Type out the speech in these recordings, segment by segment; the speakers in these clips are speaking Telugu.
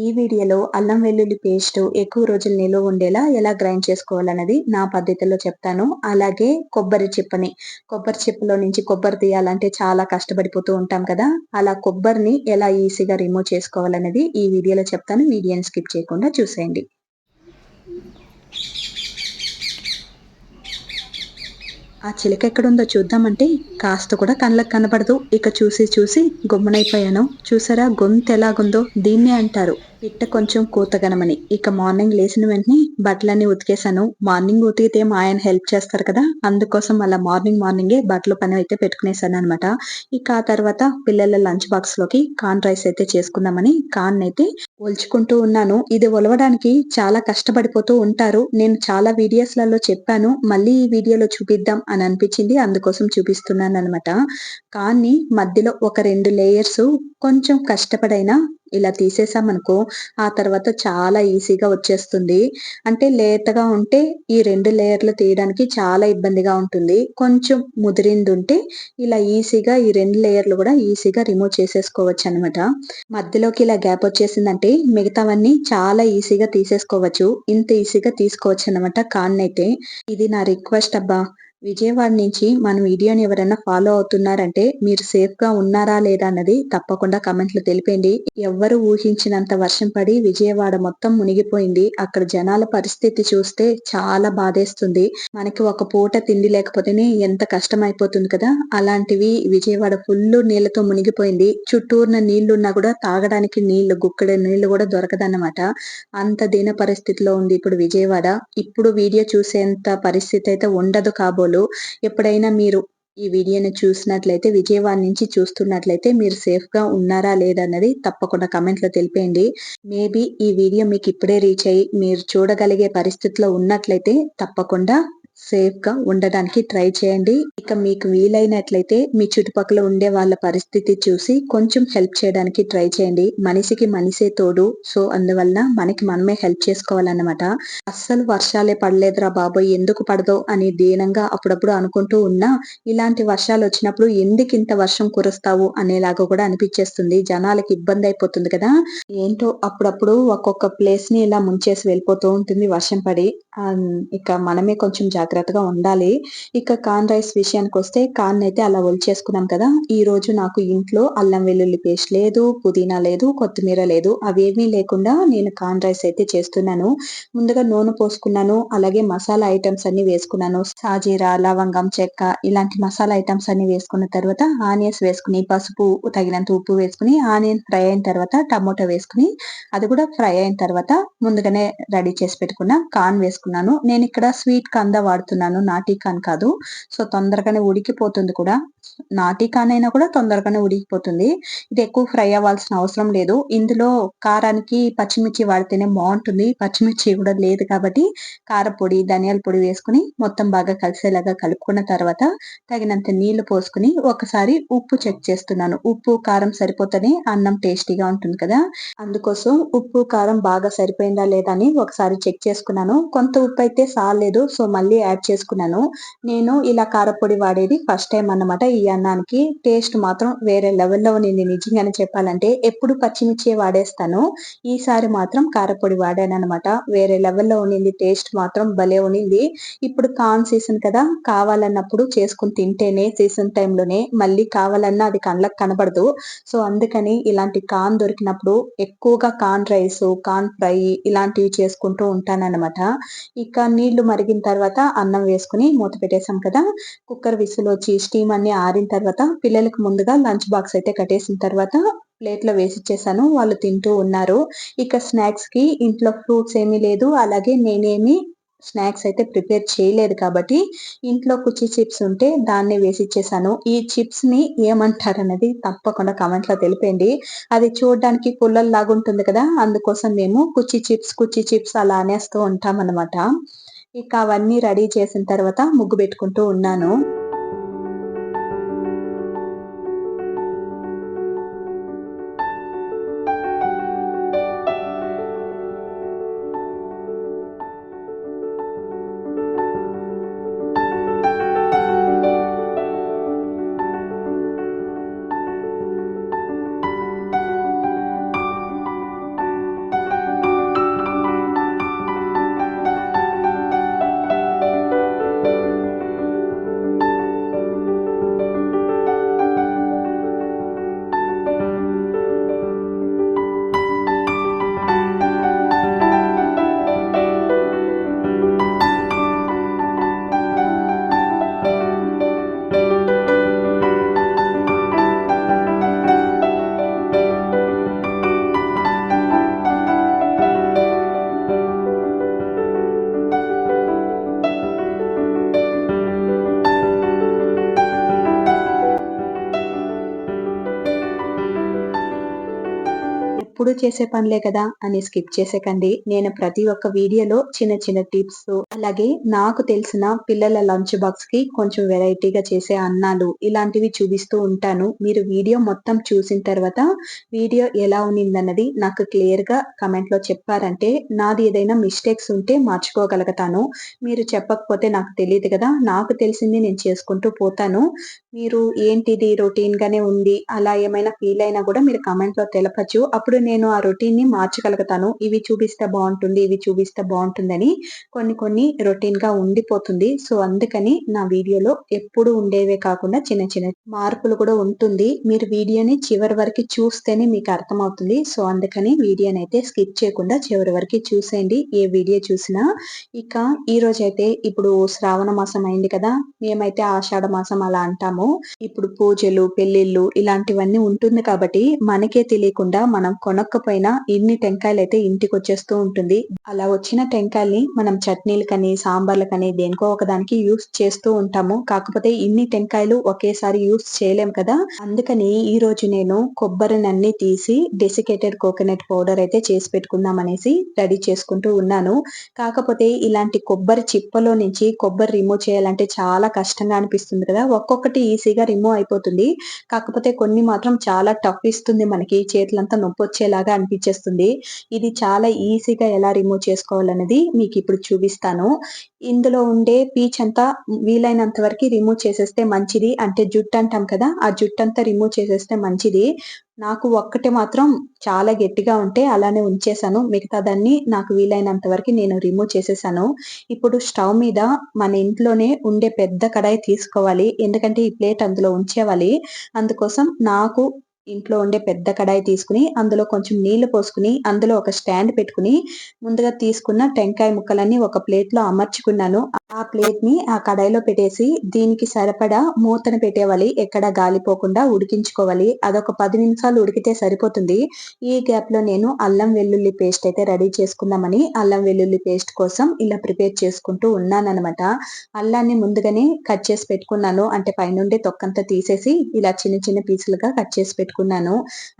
ఈ వీడియోలో అల్లం వెల్లుల్లి పేస్ట్ ఎక్కువ రోజులు నిల్వ ఉండేలా ఎలా గ్రైండ్ చేసుకోవాలన్నది నా పద్ధతిలో చెప్తాను. అలాగే కొబ్బరి చిప్పని కొబ్బరి చిప్పలో నుంచి కొబ్బరి తీయాలంటే చాలా కష్టపడిపోతూ ఉంటాం కదా అలా కొబ్బరిని ఎలా ఈజీగా రిమూవ్ చేసుకోవాలన్నది ఈ వీడియోలో చెప్తాను. వీడియోని స్కిప్ చేయకుండా చూసేయండి. ఆ చిలక ఎక్కడుందో చూద్దామంటే కాస్త కూడా కళ్ళకు కనబడదు. ఇక చూసి చూసి గుమ్మనైపోయాను. చూసారా? గొంతు ఎలాగుందో? దీన్నే అంటారు. పిట్ట కొంచెం కూతగనమని. ఇక మార్నింగ్ లేచిన వెంటనే బట్టలన్నీ ఉతికేసాను మార్నింగ్ ఉతికితే మా ఆయన హెల్ప్ చేస్తారు కదా? అందుకోసం అలా మార్నింగ్ మార్నింగే బట్టల పని అయితే పెట్టుకునేసాను అనమాట ఇక ఆ తర్వాత పిల్లల లంచ్ బాక్స్లోకి కాన్ రైస్ అయితే చేసుకుందామని కాన్ అయితే ఒల్చుకుంటూ ఉన్నాను. ఇది ఒలవడానికి చాలా కష్టపడిపోతూ ఉంటారు. నేను చాలా వీడియోస్లలో చెప్పాను. మళ్ళీ ఈ వీడియోలో చూపిద్దాం అని అనిపించింది. అందుకోసం చూపిస్తున్నాను అనమాట కానీ మధ్యలో ఒక రెండు లేయర్స్ కొంచెం కష్టపడైనా ఇలా తీసేసామనుకో ఆ తర్వాత చాలా ఈజీగా వచ్చేస్తుంది. అంటే లేతగా ఉంటే ఈ రెండు లేయర్లు తీయడానికి చాలా ఇబ్బందిగా ఉంటుంది. కొంచెం ముదిరింది ఉంటే ఇలా ఈజీగా ఈ రెండు లేయర్లు కూడా ఈజీగా రిమూవ్ చేసేసుకోవచ్చు అనమాట మధ్యలోకి ఇలా గ్యాప్ వచ్చేసిందంటే మిగతావన్నీ చాలా ఈజీగా తీసేసుకోవచ్చు. ఇంత ఈజీగా తీసుకోవచ్చు అనమాట కాన్నైతే ఇది నా రిక్వెస్ట్ అబ్బా. విజయవాడ నుంచి మన వీడియోని ఎవరైనా ఫాలో అవుతున్నారంటే మీరు సేఫ్గా ఉన్నారా లేదా అన్నది తప్పకుండా కమెంట్లు తెలిపండి ఎవ్వరు ఊహించినంత వర్షం పడి విజయవాడ మొత్తం మునిగిపోయింది. అక్కడ జనాల పరిస్థితి చూస్తే చాలా బాధేస్తుంది. మనకి ఒక పూట తిండి లేకపోతేనే ఎంత కష్టం అయిపోతుంది కదా. అలాంటివి విజయవాడ ఫుల్ నీళ్ళతో మునిగిపోయింది. చుట్టూరున నీళ్ళున్నా కూడా తాగడానికి నీళ్ళు గుక్కడ నీళ్ళు కూడా దొరకదన్నమాట. అంత దీన పరిస్థితిలో ఉంది ఇప్పుడు విజయవాడ. ఇప్పుడు వీడియో చూసేంత పరిస్థితి అయితే ఉండదు కాబోలు. వాళ్ళు ఎప్పుడైనా మీరు ఈ వీడియోని చూసినట్లయితే విజయవాడ నుంచి చూస్తున్నట్లయితే మీరు సేఫ్గా ఉన్నారా లేదన్నది తప్పకుండా కమెంట్లో తెలిపేయండి. మేబీ ఈ వీడియో మీకు ఇప్పుడే రీచ్ అయ్యి మీరు చూడగలిగే పరిస్థితిలో ఉన్నట్లయితే తప్పకుండా సేఫ్గా ఉండడానికి ట్రై చేయండి. ఇక మీకు వీలైనట్లయితే మీ చుట్టుపక్కల ఉండే వాళ్ళ పరిస్థితి చూసి కొంచెం హెల్ప్ చేయడానికి ట్రై చేయండి. మనిషికి మనిషే తోడు. సో అందువల్ల మనకి మనమే హెల్ప్ చేసుకోవాలన్నమాట. అస్సలు వర్షాలే పడలేదురా బాబోయ్ ఎందుకు పడదో అని దీనంగా అప్పుడప్పుడు అనుకుంటూ ఉన్నా ఇలాంటి వర్షాలు వచ్చినప్పుడు ఎందుకు ఇంత వర్షం కురుస్తావు అనేలాగా కూడా అనిపించేస్తుంది. జనాలకి ఇబ్బంది అయిపోతుంది కదా. ఏంటో అప్పుడప్పుడు ఒక్కొక్క ప్లేస్ని ఇలా ముంచేసి వెళ్ళిపోతూ ఉంటుంది వర్షం పడి. ఇక మనమే కొంచెం జాగ్రత్తగా ఉండాలి. ఇక కాన్ రైస్ విషయానికి వస్తే కాన్ అయితే అలా ఒలిచేసుకున్నాం కదా. ఈ రోజు నాకు ఇంట్లో అల్లం వెల్లుల్లి పేస్ట్ లేదు పుదీనా లేదు కొత్తిమీర లేదు. అవేమీ లేకుండా నేను కాన్ రైస్ అయితే చేస్తున్నాను. ముందుగా నూనె పోసుకున్నాను అలాగే మసాలా ఐటమ్స్ అన్ని వేసుకున్నాను. సాజీరా లవంగం చెక్క ఇలాంటి మసాలా ఐటమ్స్ అన్ని వేసుకున్న తర్వాత ఆనియన్స్ వేసుకుని పసుపు తగినంత ఉప్పు వేసుకుని ఆనియన్ ఫ్రై అయిన తర్వాత టమోటా వేసుకుని అది కూడా ఫ్రై అయిన తర్వాత ముందుగానే రెడీ చేసి పెట్టుకున్న కాన్ వేసుకున్నాను నేను ఇక్కడ స్వీట్ కంద వాడుతున్నాను. నాటి కాన్ కాదు. సో తొందరగానే ఉడికిపోతుంది కూడా. నాటి కాన్ అయినా కూడా తొందరగానే ఉడికిపోతుంది. ఇది ఎక్కువ ఫ్రై అవ్వాల్సిన అవసరం లేదు. ఇందులో కారానికి పచ్చిమిర్చి వాడితేనే బాగుంటుంది. పచ్చిమిర్చి కూడా లేదు కాబట్టి కారపొడి ధనియాల పొడి వేసుకుని మొత్తం బాగా కలిసేలాగా కలుపుకున్న తర్వాత తగినంత నీళ్ళు పోసుకుని ఒకసారి ఉప్పు చెక్ చేస్తున్నాను. ఉప్పు కారం సరిపోతేనే అన్నం టేస్టీగా ఉంటుంది కదా. అందుకోసం ఉప్పు కారం బాగా సరిపోయిందా లేదా అని ఒకసారి చెక్ చేసుకున్నాను. కొంత ఉప్పు అయితే సాలేదు సో మళ్ళీ యాడ్ చేసుకున్నాను. నేను ఇలా కారపొడి వాడేది ఫస్ట్ టైం అన్నమాట. ఈ అన్నానికి టేస్ట్ మాత్రం వేరే లెవెల్లో ఉంది నిజంగానే చెప్పాలంటే ఎప్పుడు పచ్చిమిర్చి వాడేస్తాను. ఈసారి మాత్రం కారపొడి వాడాను అనమాట వేరే లెవెల్లో ఉండింది టేస్ట్ మాత్రం భలే ఉండింది ఇప్పుడు కాన్ సీజన్ కదా కావాలన్నప్పుడు చేసుకుని తింటేనే సీజన్ టైంలోనే మళ్ళీ కావాలన్నా అది కళ్ళకు కనబడదు. సో అందుకని ఇలాంటి కాన్ దొరికినప్పుడు ఎక్కువగా కాన్ రైస్ కాన్ ఫ్రై ఇలాంటివి చేసుకుంటూ ఉంటానన్నమాట. ఇక నీళ్ళు మరిగిన తర్వాత అన్నం వేసుకుని మూత పెట్టేసాం కదా. కుక్కర్ విసులు వచ్చి స్టీమ్ అన్ని ఆరిన తర్వాత పిల్లలకు ముందుగా లంచ్ బాక్స్ అయితే కట్టేసిన తర్వాత ప్లేట్లో వేసిచ్చేసాను వాళ్ళు తింటూ ఉన్నారు. ఇక స్నాక్స్కి ఇంట్లో ఫ్రూట్స్ ఏమీ లేదు. అలాగే నేనేమి స్నాక్స్ అయితే ప్రిపేర్ చేయలేదు కాబట్టి ఇంట్లో కుచ్చి చిప్స్ ఉంటే దాన్ని వేసి ఇచ్చేసాను. ఈ చిప్స్ని ఏమంటారు అనేది తప్పకుండా కమెంట్లో తెలిపండి అది చూడడానికి పుల్లలు లాగుంటుంది కదా అందుకోసం మేము కుచ్చి చిప్స్ కుచ్చి చిప్స్ అలా అనేస్తూ ఉంటాం అనమాట ఇక అవన్నీ రెడీ చేసిన తర్వాత ముగ్గు పెట్టుకుంటూ ఉన్నాను. చేసే పనులే కదా అని స్కిప్ చేసేకండి. నేను ప్రతి ఒక్క వీడియోలో చిన్న చిన్న టిప్స్ అలాగే నాకు తెలిసిన పిల్లల లంచ్ బాక్స్కి కొంచెం వెరైటీగా చేసే అన్నాలు ఇలాంటివి చూపిస్తూ ఉంటాను. మీరు వీడియో మొత్తం చూసిన తర్వాత వీడియో ఎలా ఉన్నిందన్నది నాకు క్లియర్గా కమెంట్లో చెప్పారంటే నాది ఏదైనా మిస్టేక్స్ ఉంటే మార్చుకోగలుగుతాను. మీరు చెప్పకపోతే నాకు తెలియదు కదా నాకు తెలిసింది నేను చేసుకుంటూ పోతాను. మీరు ఏంటిది రొటీన్ గానే ఉంది అలా ఏమైనా ఫీల్ అయినా కూడా మీరు కమెంట్లో తెలపచ్చు. అప్పుడు నేను నేను ఆ రొటీన్ని మార్చగలుగుతాను. ఇవి చూపిస్తే బాగుంటుంది ఇవి చూపిస్తే బాగుంటుందని కొన్ని కొన్ని రొటీన్గా ఉండిపోతుంది. సో అందుకని నా వీడియోలో ఎప్పుడు ఉండేవే కాకుండా చిన్న చిన్న మార్పులు కూడా ఉంటుంది. మీరు వీడియోని చివరి వరకు చూస్తేనే మీకు అర్థమవుతుంది. సో అందుకని వీడియోని అయితే స్కిప్ చేయకుండా చివరి వరకు చూసేయండి. ఏ వీడియో చూసినా ఇక ఈ రోజైతే ఇప్పుడు శ్రావణ మాసం అయింది కదా. మేమైతే ఆషాఢ మాసం అలా అంటాము. ఇప్పుడు పూజలు పెళ్ళిళ్ళు ఇలాంటివన్నీ ఉంటుంది కాబట్టి మనకే తెలియకుండా మనం కొనక్కపోయినా ఇన్ని టెంకాయలు అయితే ఇంటికి వచ్చేస్తూ ఉంటుంది. అలా వచ్చిన టెంకాయల్ని మనం చట్నీలకని సాంబార్లకని దేనికో ఒకదానికి యూస్ చేస్తూ ఉంటాము. కాకపోతే ఇన్ని టెంకాయలు ఒకేసారి యూస్ చేయలేం కదా. అందుకని ఈ రోజు నేను కొబ్బరినన్ని తీసి డెసికేటెడ్ కోకోనట్ పౌడర్ అయితే చేసి పెట్టుకుందాం అనేసి రెడీ చేసుకుంటూ ఉన్నాను. కాకపోతే ఇలాంటి కొబ్బరి చిప్పలో నుంచి కొబ్బరి రిమూవ్ చేయాలంటే చాలా కష్టంగా అనిపిస్తుంది కదా. ఒక్కొక్కటి ఈజీగా రిమూవ్ అయిపోతుంది. కాకపోతే కొన్ని మాత్రం చాలా టఫ్ ఇస్తుంది మనకి. చేతులంతా నొప్పి వచ్చేలాగా అనిపించేస్తుంది ఇది చాలా ఈజీగా ఎలా రిమూవ్ చేసుకోవాలనేది మీకు ఇప్పుడు చూపిస్తాను. ఇందులో ఉండే పీచ్ అంతా వీలైనంత వరకు రిమూవ్ చేసేస్తే మంచిది. అంటే జుట్టు అంటాం కదా ఆ జుట్టు అంతా రిమూవ్ చేసేస్తే మంచిది. నాకు ఒక్కటి మాత్రం చాలా గట్టిగా ఉంటే అలానే ఉంచేసాను మిగతా దాన్ని నాకు వీలైనంత వరకు నేను రిమూవ్ చేసేసాను ఇప్పుడు స్టవ్ మీద మన ఇంట్లోనే ఉండే పెద్ద కడాయి తీసుకోవాలి. ఎందుకంటే ఈ ప్లేట్ అందులో ఉంచేవాలి అందుకోసం నాకు ఇంట్లో ఉండే పెద్ద కడాయి తీసుకుని అందులో కొంచెం నీళ్ళు పోసుకుని అందులో ఒక స్టాండ్ పెట్టుకుని ముందుగా తీసుకున్న టెంకాయ ముక్కలన్నీ ఒక ప్లేట్లో అమర్చుకున్నాను. ఆ ప్లేట్ని ఆ కడాయిలో పెట్టేసి దీనికి సరిపడా మూతను పెట్టేవాలి. ఎక్కడ గాలిపోకుండా ఉడికించుకోవాలి. అదొక పది నిమిషాలు ఉడికితే సరిపోతుంది. ఈ గ్యాప్లో నేను అల్లం వెల్లుల్లి పేస్ట్ అయితే రెడీ చేసుకుందామని అల్లం వెల్లుల్లి పేస్ట్ కోసం ఇలా ప్రిపేర్ చేసుకుంటూ ఉన్నాను అల్లాన్ని ముందుగానే కట్ చేసి పెట్టుకున్నాను. అంటే పైనుండి తొక్కంతా తీసేసి ఇలా చిన్న చిన్న పీసులుగా కట్ చేసి పెట్టుకున్నాను.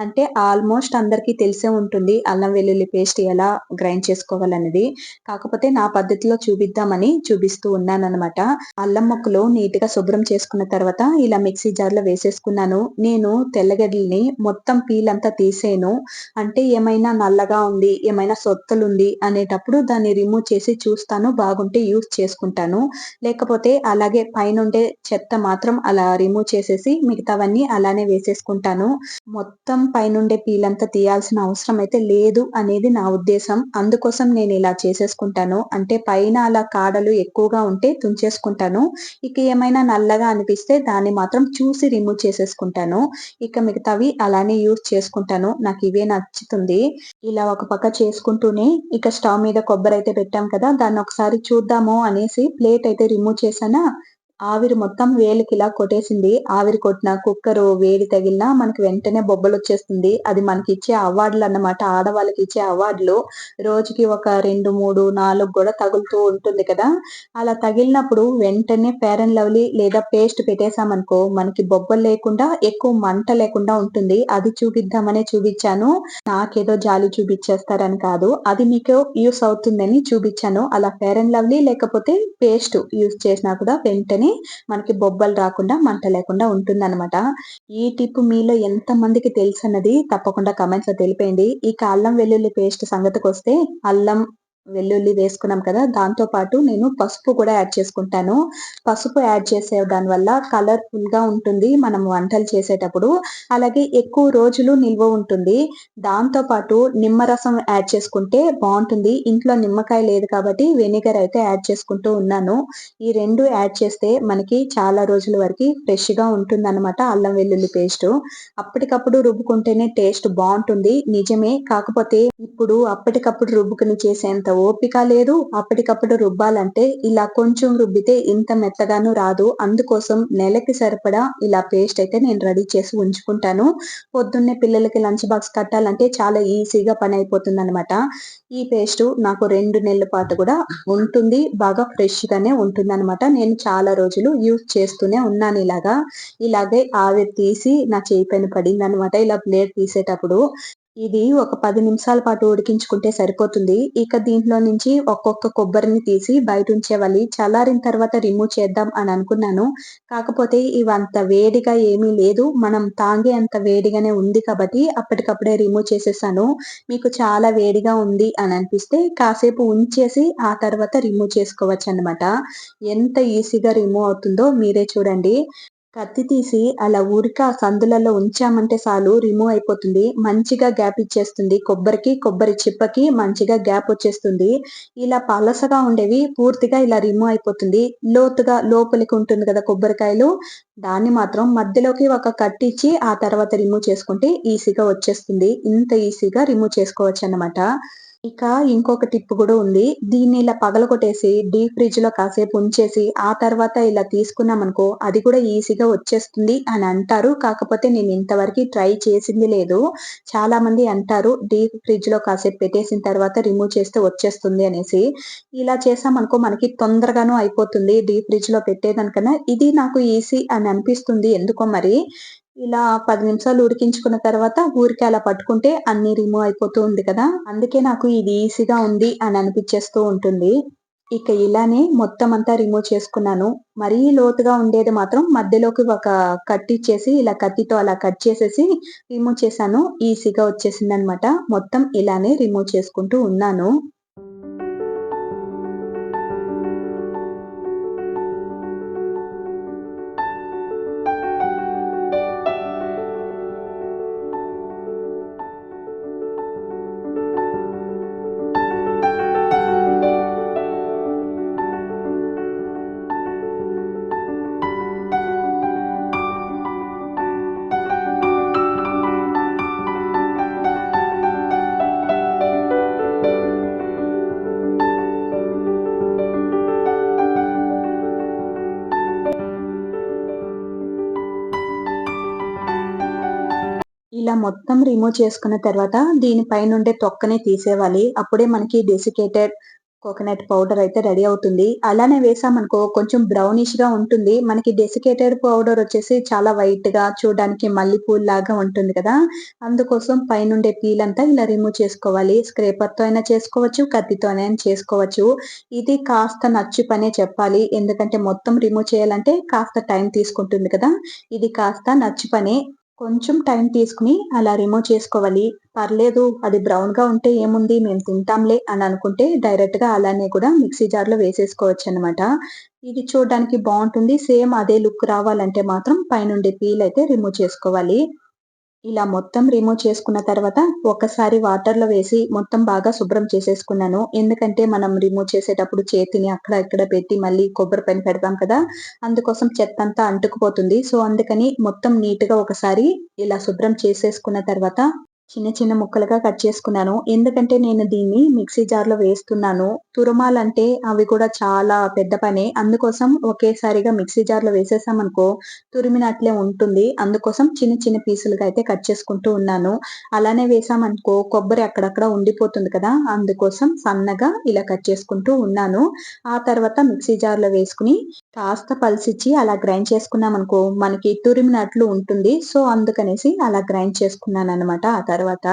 అంటే ఆల్మోస్ట్ అందరికీ తెలిసే ఉంటుంది అల్లం వెల్లుల్లి పేస్ట్ ఎలా గ్రైండ్ చేసుకోవాలనేది. కాకపోతే నా పద్ధతిలో చూపిద్దామని చూపిస్తూ ఉన్నాను అనమాట అల్లం ముక్కలు నీట్గా శుభ్రం చేసుకున్న తర్వాత ఇలా మిక్సీ జార్లో వేసేసుకున్నాను. నేను తెల్లగడ్డల్ని మొత్తం పీల్ అంతా తీసేను. అంటే ఏమైనా నల్లగా ఉంది ఏమైనా సొత్తలుంది అనేటప్పుడు దాన్ని రిమూవ్ చేసి చూస్తాను బాగుంటే యూస్ చేసుకుంటాను. లేకపోతే అలాగే పైన ఉండే చెత్త మాత్రం అలా రిమూవ్ చేసేసి మిగతావన్నీ అలానే వేసేసుకుంటాను. మొత్తం పైనుండే పీల్ అంతా తీయాల్సిన అవసరం అయితే లేదు అనేది నా ఉద్దేశం. అందుకోసం నేను ఇలా చేసేసుకుంటాను. అంటే పైన అలా కాడలు ఎక్కువగా ఉంటే తుంచేసుకుంటాను. ఇక ఏమైనా నల్లగా అనిపిస్తే దాన్ని మాత్రం చూసి రిమూవ్ చేసేసుకుంటాను. ఇక మిగతావి అలానే యూజ్ చేసుకుంటాను. నాకు ఇవే నచ్చుతుంది. ఇలా ఒక పక్క చేసుకుంటూనే ఇక స్టవ్ మీద కొబ్బరి అయితే పెట్టాం కదా దాన్ని ఒకసారి చూద్దాము అనేసి ప్లేట్ అయితే రిమూవ్ చేసానా ఆవిరి మొత్తం వేలికి ఇలా కొట్టేసింది. ఆవిరి కొట్టిన కుక్కర్ వేడి తగిలినా మనకి వెంటనే బొబ్బలు వచ్చేస్తుంది అది మనకి ఇచ్చే అవార్డులు అన్నమాట. ఆడవాళ్ళకి ఇచ్చే అవార్డులు రోజుకి ఒక రెండు మూడు నాలుగు కూడా తగులుతూ ఉంటుంది కదా. అలా తగిలినప్పుడు వెంటనే ఫేర్ అండ్ లవ్లీ లేదా పేస్ట్ పెట్టేసామనుకో మనకి బొబ్బలు లేకుండా ఎక్కువ మంట లేకుండా ఉంటుంది. అది చూపిద్దామనే చూపించాను. నాకేదో జాలి చూపించేస్తారని కాదు. అది మీకు యూస్ అవుతుందని చూపించాను. అలా ఫేర్ అండ్ లవ్లీ లేకపోతే పేస్ట్ యూస్ చేసినా కూడా వెంటనే మనకి బొబ్బలు రాకుండా మంట లేకుండా ఉంటుందన్నమాట. ఈ టిప్ మీలో ఎంత మందికి తెలుసు అన్నది తప్పకుండా కమెంట్స్లో తెలిపేయండి. ఇక అల్లం వెల్లుల్లి పేస్ట్ సంగతికి వస్తే అల్లం వెల్లుల్లి వేసుకున్నాం కదా దాంతో పాటు నేను పసుపు కూడా యాడ్ చేసుకుంటాను. పసుపు యాడ్ చేసే దాని వల్ల కలర్ఫుల్గా ఉంటుంది మనం వంటలు చేసేటప్పుడు. అలాగే ఎక్కువ రోజులు నిల్వ ఉంటుంది. దాంతో పాటు నిమ్మరసం యాడ్ చేసుకుంటే బాగుంటుంది. ఇంట్లో నిమ్మకాయ లేదు కాబట్టి వెనిగర్ అయితే యాడ్ చేసుకుంటూ ఉన్నాను. ఈ రెండు యాడ్ చేస్తే మనకి చాలా రోజుల వరకు ఫ్రెష్గా ఉంటుంది అనమాట అల్లం వెల్లుల్లి పేస్ట్. అప్పటికప్పుడు రుబ్బుకుంటేనే టేస్ట్ బాగుంటుంది. నిజమే. కాకపోతే ఇప్పుడు అప్పటికప్పుడు రుబ్బుకుని చేసేంత ఓపిక లేదు. అప్పటికప్పుడు రుబ్బాలంటే ఇలా కొంచెం రుబ్బితే ఇంత మెత్తగాను రాదు. అందుకోసం నెలకి సరిపడా ఇలా పేస్ట్ అయితే నేను రెడీ చేసి ఉంచుకుంటాను. పొద్దున్నే పిల్లలకి లంచ్ బాక్స్ కట్టాలంటే చాలా ఈజీగా పని అయిపోతుంది అనమాట ఈ పేస్ట్ నాకు రెండు నెలల పాటు కూడా ఉంటుంది. బాగా ఫ్రెష్ గానే ఉంటుంది అనమాట నేను చాలా రోజులు యూజ్ చేస్తూనే ఉన్నాను ఇలాగా. ఇలాగే ఆవిరి తీసి నా చేయి పైన పడింది అనమాట ఇలా ప్లేట్ తీసేటప్పుడు ఇది ఒక పది నిమిషాల పాటు ఉడికించుకుంటే సరిపోతుంది. ఇక దీంట్లో నుంచి ఒక్కొక్క కొబ్బరిని తీసి బయట ఉంచేవాలి చల్లారిన తర్వాత రిమూవ్ చేద్దాం అని అనుకున్నాను. కాకపోతే ఇవంత వేడిగా ఏమీ లేదు. మనం తాగే అంత వేడిగానే ఉంది కాబట్టి అప్పటికప్పుడే రిమూవ్ చేసేసాను. మీకు చాలా వేడిగా ఉంది అని అనిపిస్తే కాసేపు ఉంచేసి ఆ తర్వాత రిమూవ్ చేసుకోవచ్చు అనమాట ఎంత ఈజీగా రిమూవ్ అవుతుందో మీరే చూడండి. కత్తి తీసి అలా ఊరిక ఆ సందులలో ఉంచామంటే చాలు రిమూవ్ అయిపోతుంది. మంచిగా గ్యాప్ ఇచ్చేస్తుంది. కొబ్బరికి, కొబ్బరి చిప్పకి మంచిగా గ్యాప్ వచ్చేస్తుంది. ఇలా పలసగా ఉండేవి పూర్తిగా ఇలా రిమూవ్ అయిపోతుంది. లోతుగా లోపలికి ఉంటుంది కదా కొబ్బరికాయలు దాన్ని మాత్రం మధ్యలోకి ఒక కట్టిచ్చి ఆ తర్వాత రిమూవ్ చేసుకుంటే ఈజీగా వచ్చేస్తుంది. ఇంత ఈజీగా రిమూవ్ చేసుకోవచ్చు అన్నమాట ఇక ఇంకొక టిప్ కూడా ఉంది. దీన్ని ఇలా పగలగొట్టేసి డీప్ ఫ్రిడ్జ్లో కాసేపు ఉంచేసి, ఆ తర్వాత ఇలా తీసుకున్నామనుకో అది కూడా ఈజీగా వచ్చేస్తుంది అని అంటారు. కాకపోతే నేను ఇంతవరకు ట్రై చేసింది లేదు. చాలా మంది అంటారు డీప్ ఫ్రిడ్జ్లో కాసేపు పెట్టేసిన తర్వాత రిమూవ్ చేస్తే వచ్చేస్తుంది అనేసి. ఇలా చేసామనుకో మనకి తొందరగాను అయిపోతుంది డీప్ ఫ్రిడ్జ్‌లో పెట్టేదానికన్నా. ఇది నాకు ఈజీ అని అనిపిస్తుంది ఎందుకో మరి. ఇలా పది నిమిషాలు ఉడికించుకున్న తర్వాత ఊరికే అలా పట్టుకుంటే అన్ని రిమూవ్ అయిపోతూ ఉంది కదా! అందుకే నాకు ఇది ఈజీగా ఉంది అని అనిపించేస్తూ ఉంటుంది. ఇక ఇలానే మొత్తం అంతా రిమూవ్ చేసుకున్నాను. మరీ లోతుగా ఉండేది మాత్రం మధ్యలోకి ఒక కట్టిచ్చేసి ఇలా కత్తితో అలా కట్ చేసేసి రిమూవ్ చేశాను. ఈజీగా వచ్చేసిందనమాట. మొత్తం ఇలానే రిమూవ్ చేసుకుంటూ ఉన్నాను. మొత్తం రిమూవ్ చేసుకున్న తర్వాత దీని పైనుండే తొక్కని తీసేవాలి అప్పుడే మనకి డెసికేటెడ్ కోకోనట్ పౌడర్ అయితే రెడీ అవుతుంది. అలానే వేసామనుకో కొంచెం బ్రౌనిష్గా ఉంటుంది. మనకి డెసికేటెడ్ పౌడర్ వచ్చేసి చాలా వైట్గా చూడడానికి మల్లెపూలులాగా ఉంటుంది కదా! అందుకోసం పైనుండే పీల్ అంతా ఇలా రిమూవ్ చేసుకోవాలి. స్క్రేపర్‌తో అయినా చేసుకోవచ్చు. కత్తితో అయినా చేసుకోవచ్చు. ఇది కాస్త నచ్చు పనే చెప్పాలి. ఎందుకంటే మొత్తం రిమూవ్ చేయాలంటే కాస్త టైం తీసుకుంటుంది కదా! ఇది కాస్త నచ్చు పనే. కొంచెం టైం తీసుకుని అలా రిమూవ్ చేసుకోవాలి. పర్లేదు అది బ్రౌన్‌గా ఉంటే ఏముంది మేము తింటాంలే అని అనుకుంటే డైరెక్ట్‌గా అలానే కూడా మిక్సీ జార్‌లో వేసేసుకోవచ్చనమాట. ఇది చూడడానికి బాగుంటుంది సేమ్ అదే లుక్ రావాలంటే మాత్రం పైనుండే పీల్ అయితే రిమూవ్ చేసుకోవాలి. ఇలా మొత్తం రిమూవ్ చేసుకున్న తర్వాత ఒకసారి వాటర్‌లో వేసి మొత్తం బాగా శుభ్రం చేసేసుకున్నాను. ఎందుకంటే మనం రిమూవ్ చేసేటప్పుడు చేతిని అక్కడ ఇక్కడ పెట్టి మళ్ళీ కొబ్బరి పైన పెడతాం కదా! అందుకోసం చెత్త అంతా అంటుకుపోతుంది. సో, అందుకని మొత్తం నీట్‌గా ఒకసారి ఇలా శుభ్రం చేసేసుకున్న తర్వాత చిన్న చిన్న ముక్కలుగా కట్ చేసుకున్నాను. ఎందుకంటే నేను దీన్ని మిక్సీ జార్‌లో వేస్తున్నాను. తురుమాలంటే అవి కూడా చాలా పెద్ద పనే. అందుకోసం ఒకేసారిగా మిక్సీ జార్‌లో వేసేసామనుకో తురిమినట్లే ఉంటుంది. అందుకోసం చిన్న చిన్న పీసులుగా అయితే కట్ చేసుకుంటూ ఉన్నాను. అలానే వేసామనుకో కొబ్బరి అక్కడక్కడ ఉండిపోతుంది కదా! అందుకోసం సన్నగా ఇలా కట్ చేసుకుంటూ ఉన్నాను. ఆ తర్వాత మిక్సీ జార్‌లో వేసుకుని కాస్త పలిసిచ్చి అలా గ్రైండ్ చేసుకున్నామనుకో మనకి తురిమినట్లు ఉంటుంది. సో, అందుకనేసి అలా గ్రైండ్ చేసుకున్నాను అనమాట ఆ తర్వాత.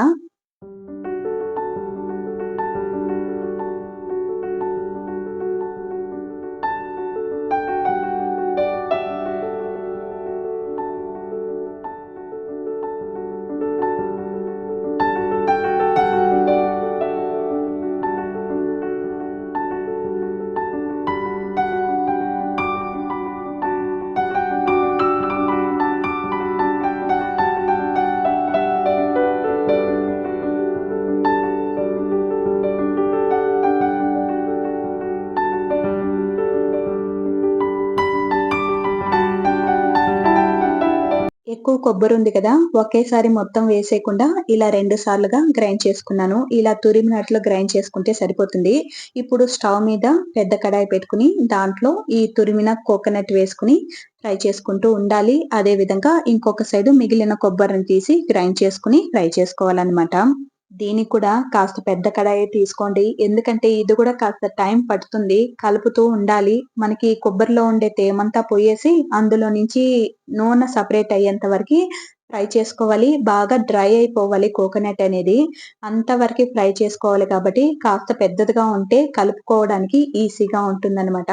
కొబ్బరి ఉంది కదా! ఒకేసారి మొత్తం వేసేయకుండా ఇలా రెండు సార్లుగా గ్రైండ్ చేసుకున్నాను. ఇలా తురిమినట్లు గ్రైండ్ చేసుకుంటే సరిపోతుంది. ఇప్పుడు స్టవ్ మీద పెద్ద కడాయి పెట్టుకొని దాంట్లో ఈ తురిమిన కోకోనట్ వేసుకుని ఫ్రై చేసుకుంటూ ఉండాలి. అదే విధంగా ఇంకొక సైడు మిగిలిన కొబ్బరిని తీసి గ్రైండ్ చేసుకొని ఫ్రై చేసుకోవాలన్నమాట దీనికి కూడా కాస్త పెద్ద కడాయి తీసుకోండి. ఎందుకంటే ఇది కూడా కాస్త టైం పడుతుంది. కలుపుతూ ఉండాలి. మనకి కొబ్బరిలో ఉండే తేమంతా పోయేసి అందులో నుంచి నూనె సపరేట్ అయ్యేంత వరకి ఫ్రై చేసుకోవాలి. బాగా డ్రై అయిపోవాలి కోకోనట్ అనేది. అంతవరకు ఫ్రై చేసుకోవాలి కాబట్టి కాస్త పెద్దదిగా ఉంటే కలుపుకోవడానికి ఈజీగా ఉంటుందన్నమాట.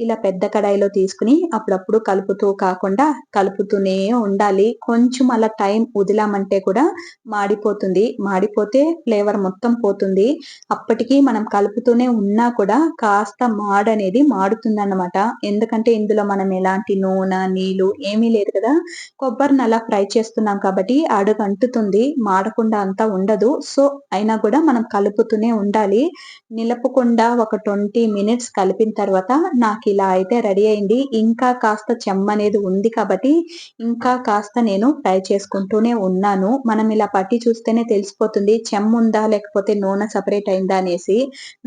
ఇలా పెద్ద కడాయిలో తీసుకుని అప్పుడప్పుడు కలుపుతూ కాకుండా కలుపుతూనే ఉండాలి. కొంచెం అలా టైం వదిలామంటే కూడా మాడిపోతుంది. మాడిపోతే ఫ్లేవర్ మొత్తం పోతుంది. అప్పటికి మనం కలుపుతూనే ఉన్నా కూడా కాస్త మాడనేది మాడుతుంది అన్నమాట ఎందుకంటే ఇందులో మనం ఎలాంటి నూనె నీళ్ళు ఏమీ లేదు కదా. కొబ్బరిని అలా ఫ్రై చేస్తున్నాం కాబట్టి అడుగు అంటుతుంది మాడకుండా అంతా ఉండదు. సో అయినా కూడా మనం కలుపుతూనే ఉండాలి. నిలపకుండా ఒక ట్వంటీ మినిట్స్ కలిపిన తర్వాత నాకు ఇలా అయితే రెడీ అయింది. ఇంకా కాస్త చెమ్మ అనేది ఉంది కాబట్టి ఇంకా కాస్త నేను ఫ్రై చేసుకుంటూనే ఉన్నాను. మనం ఇలా పట్టి చూస్తేనే తెలిసిపోతుంది చెమ్మ ఉందా లేకపోతే నూనె సపరేట్ అయిందా అనేసి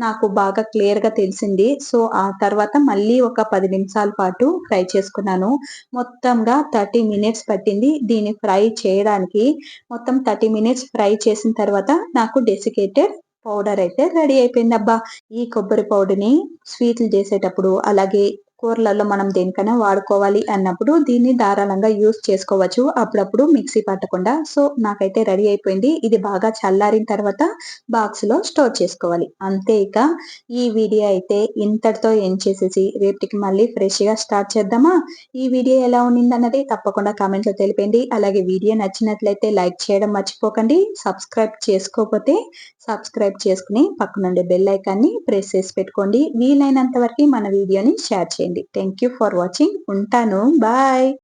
నాకు బాగా క్లియర్గా తెలిసింది. సో ఆ తర్వాత మళ్ళీ ఒక పది నిమిషాల పాటు ఫ్రై చేసుకున్నాను. మొత్తంగా థర్టీ మినిట్స్ పట్టింది. దీని ఫ్రై చేయడానికి మొత్తం థర్టీ మినిట్స్ ఫ్రై చేసిన తర్వాత నాకు డెసికేటెడ్ పౌడర్ అయితే రెడీ అయిపోయింది అబ్బా. ఈ కొబ్బరి పౌడర్ని స్వీట్లు చేసేటప్పుడు అలాగే కూరలలో మనం దేనికైనా వాడుకోవాలి అన్నప్పుడు దీన్ని ధారాళంగా యూస్ చేసుకోవచ్చు. అప్పుడప్పుడు మిక్సీ పట్టకుండా. సో నాకైతే రెడీ అయిపోయింది. ఇది బాగా చల్లారిన తర్వాత బాక్స్లో స్టోర్ చేసుకోవాలి. అంతే ఇక ఈ వీడియో అయితే ఇంతటితో ఏం చేసేసి రేపటికి మళ్ళీ ఫ్రెష్గా స్టార్ట్ చేద్దామా? ఈ వీడియో ఎలా ఉండింది అన్నది తప్పకుండా కామెంట్లో తెలిపండి అలాగే వీడియో నచ్చినట్లయితే లైక్ చేయడం మర్చిపోకండి. సబ్స్క్రైబ్ చేసుకోకపోతే సబ్స్క్రైబ్ చేసుకుని పక్కనుండే బెల్ ఐకాన్ని ప్రెస్ చేసి పెట్టుకోండి. వీలైనంత వరకు మన వీడియోని షేర్ చేయండి. థ్యాంక్ యూ ఫర్ వాచింగ్ ఉంటాను. బాయ్